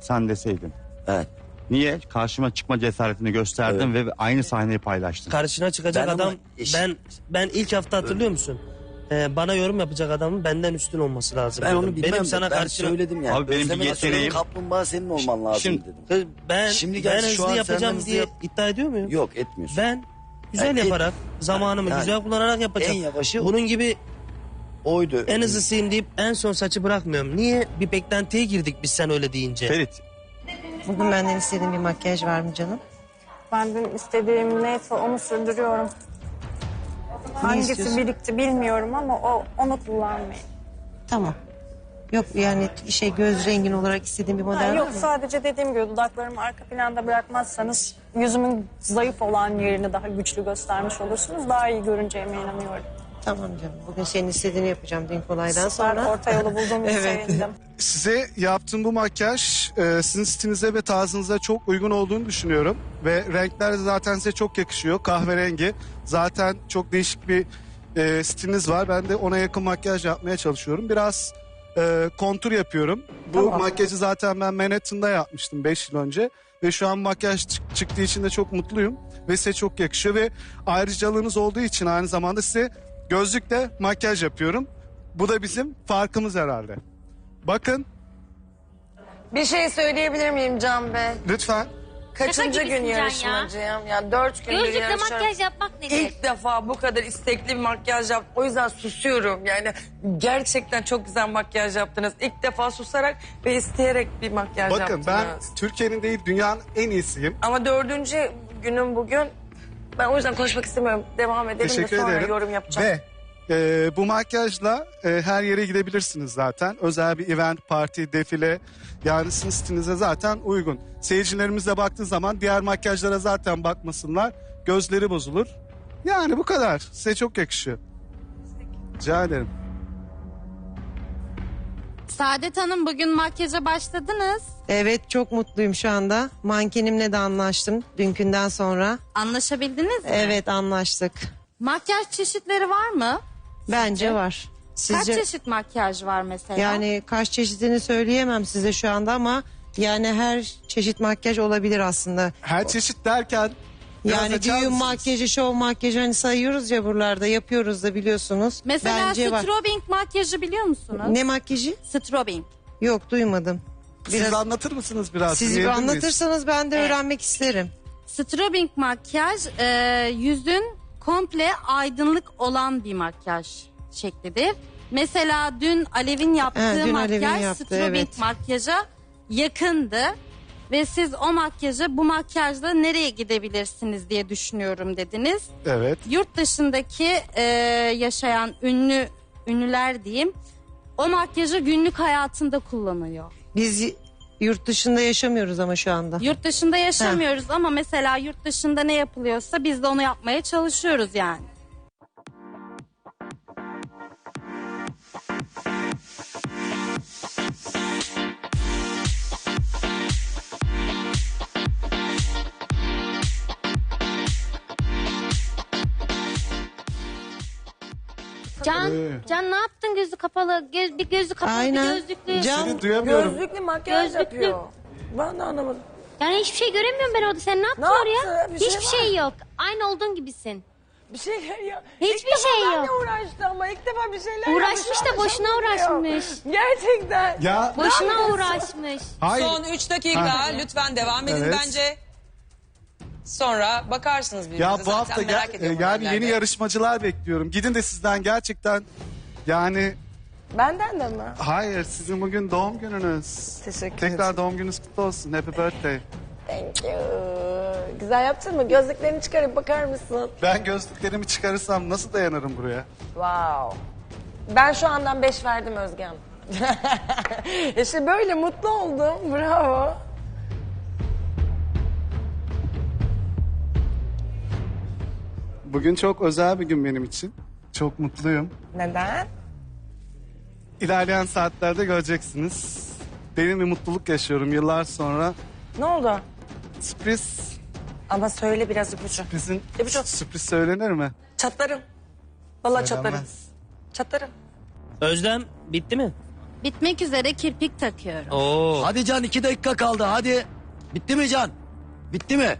sen deseydin. Evet. Niye? Karşıma çıkma cesaretini gösterdin ve aynı sahneyi paylaştın. Karşına çıkacak Ben ama adam ben ben ilk hafta hatırlıyor musun? Ee, bana yorum yapacak adamın benden üstün olması lazım. Ben dedim. onu bilmem. Benim sana ben karşı söyledim yani. Abi benim bir Özleme yeteneğim- Özlem Kaplumbağa senin olman lazım Şimdi- dedim. Kız, ben Şimdi ben şu hızlı an yapacağım hızlı diye yap- iddia ediyor muyum? Yok etmiyorsun. Ben güzel Yani en- yaparak zamanımı Yani güzel kullanarak yapacağım. en yavaşı Bunun gibi oydu. en hızlısıyım deyip en son saçı bırakmıyorum. Niye? Bir beklentiye girdik biz sen öyle deyince. Ferit Bugün benden istediğin bir makyaj var mı canım? Benden istediğim neyse onu sürdürüyorum. Hangisi istiyorsun? birikti bilmiyorum ama o onu kullanmayın. Tamam. Yok yani şey göz rengin olarak istediğin bir Ha, model var yok mı? sadece dediğim gibi dudaklarımı arka planda bırakmazsanız yüzümün zayıf olan yerini daha güçlü göstermiş olursunuz. Daha iyi görüneceğime inanıyorum. Tamam canım. Bugün senin istediğini yapacağım dün kolaydan Süper sonra. orta yolu bulduğum için Evet. sevindim. Size yaptığım bu makyaj e, sizin stilinize ve tarzınıza çok uygun olduğunu düşünüyorum. Ve renkler de zaten size çok yakışıyor. Kahverengi. Zaten çok değişik bir e, stiliniz var. Ben de ona yakın makyaj yapmaya çalışıyorum. Biraz e, kontur yapıyorum. Bu makyajı zaten ben Manhattan'da yapmıştım 5 yıl önce. Ve şu an makyaj çık- çıktığı için de çok mutluyum. Ve size çok yakışıyor. Ve ayrıcalığınız olduğu için aynı zamanda size gözlükle makyaj yapıyorum. Bu da bizim farkımız herhalde. Bakın Bir şey söyleyebilir miyim Can Bey? lütfen. Kaçıncı gibisin gün Can ya. yarışmacıyım? Ya. dört gündür Gözlükle yarışıyorum. makyaj yapmak nedir? İlk defa bu kadar istekli bir makyaj yaptım. O yüzden susuyorum. Yani gerçekten çok güzel makyaj yaptınız. İlk defa susarak ve isteyerek bir makyaj Bakın yaptınız. ben Türkiye'nin değil dünyanın en iyisiyim. Ama dördüncü günüm bugün. Ben o yüzden konuşmak istemiyorum. Devam edelim Teşekkür de sonra ederim. yorum yapacağım. Ve e, bu makyajla e, her yere gidebilirsiniz zaten. Özel bir event, parti, defile yani sizin stilinize zaten uygun. Seyircilerimiz de baktığı zaman diğer makyajlara zaten bakmasınlar. Gözleri bozulur. Yani bu kadar. Size çok yakışıyor. Rica ederim. Saadet Hanım bugün makyaja başladınız. Evet çok mutluyum şu anda. Mankenimle de anlaştım dünkünden sonra. Anlaşabildiniz mi? Evet anlaştık. Makyaj çeşitleri var mı? Bence var. Sizce Kaç çeşit makyaj var mesela? yani kaç çeşidini söyleyemem size şu anda ama yani her çeşit makyaj olabilir aslında. Her çeşit derken biraz Yani açar düğün mısınız? makyajı, şov makyajı hani sayıyoruz ya buralarda yapıyoruz da biliyorsunuz. Mesela Bence var. strobing makyajı biliyor musunuz? Ne makyajı? Strobing. Yok duymadım. Siz Biraz anlatır mısınız biraz? siz miyiz? anlatırsanız ben de öğrenmek isterim. Strobing makyaj e, yüzün komple aydınlık olan bir makyaj şeklidir. Mesela dün Alev'in yaptığı Evet, dün makyaj Alev'in yaptı, strobing evet. makyaja yakındı. Ve siz o makyajı bu makyajla nereye gidebilirsiniz diye düşünüyorum dediniz. Evet. Yurt dışındaki e, yaşayan ünlü ünlüler diyeyim o makyajı günlük hayatında kullanıyor. Biz yurt dışında yaşamıyoruz ama şu anda. Yurt dışında yaşamıyoruz ama mesela yurt dışında ne yapılıyorsa biz de onu yapmaya çalışıyoruz yani. Can, Ee. Can ne yaptın gözü kapalı? Göz, bir gözü kapalı Aynen. bir gözlüklü. Can Seni duyamıyorum. Gözlüklü makyaj Gözlüklü. yapıyor. Ben de anlamadım. Yani hiçbir şey göremiyorum ben orada. Sen ne yaptın Ne oraya? yaptı? Bir şey Hiçbir var. şey yok. Aynı olduğun gibisin. Bir şey ya. Hiçbir İlk defa şey benle yok. uğraştı ama ilk defa bir şeyler Uğraşmış yapmış, da boşuna anlaşılmıyor. uğraşmış. Gerçekten. Ya Boşuna uğraşmış. hayır. Son 3 dakika lütfen devam edin Evet. bence. Sonra bakarsınız birbirinize. Ya bu Zaten hafta merak gel- ediyorum yani yeni yarışmacılar bekliyorum. Gidin de sizden gerçekten yani Benden de mi? hayır sizin bugün doğum gününüz. Teşekkür Tekrar doğum gününüz kutlu olsun. Happy birthday. Thank you. Güzel yaptın mı? Gözlüklerini çıkarıp bakar mısın? Ben gözlüklerimi çıkarırsam nasıl dayanırım buraya? Wow. Ben şu andan 5 verdim Özge Hanım. işte böyle mutlu oldum. Bravo. Bugün çok özel bir gün benim için. Çok mutluyum. Neden? İlerleyen saatlerde göreceksiniz. Benim bir mutluluk yaşıyorum yıllar sonra. Ne oldu? Sürpriz, Ama söyle biraz ipucu. sürprizin İpucu. sürpriz söylenir mi? Çatlarım. Vallahi çatlarım. Söylenmez. Çatlarım. Özlem bitti mi? Bitmek üzere kirpik takıyorum. Oo. Hadi Can iki dakika kaldı hadi. Bitti mi Can? Bitti mi?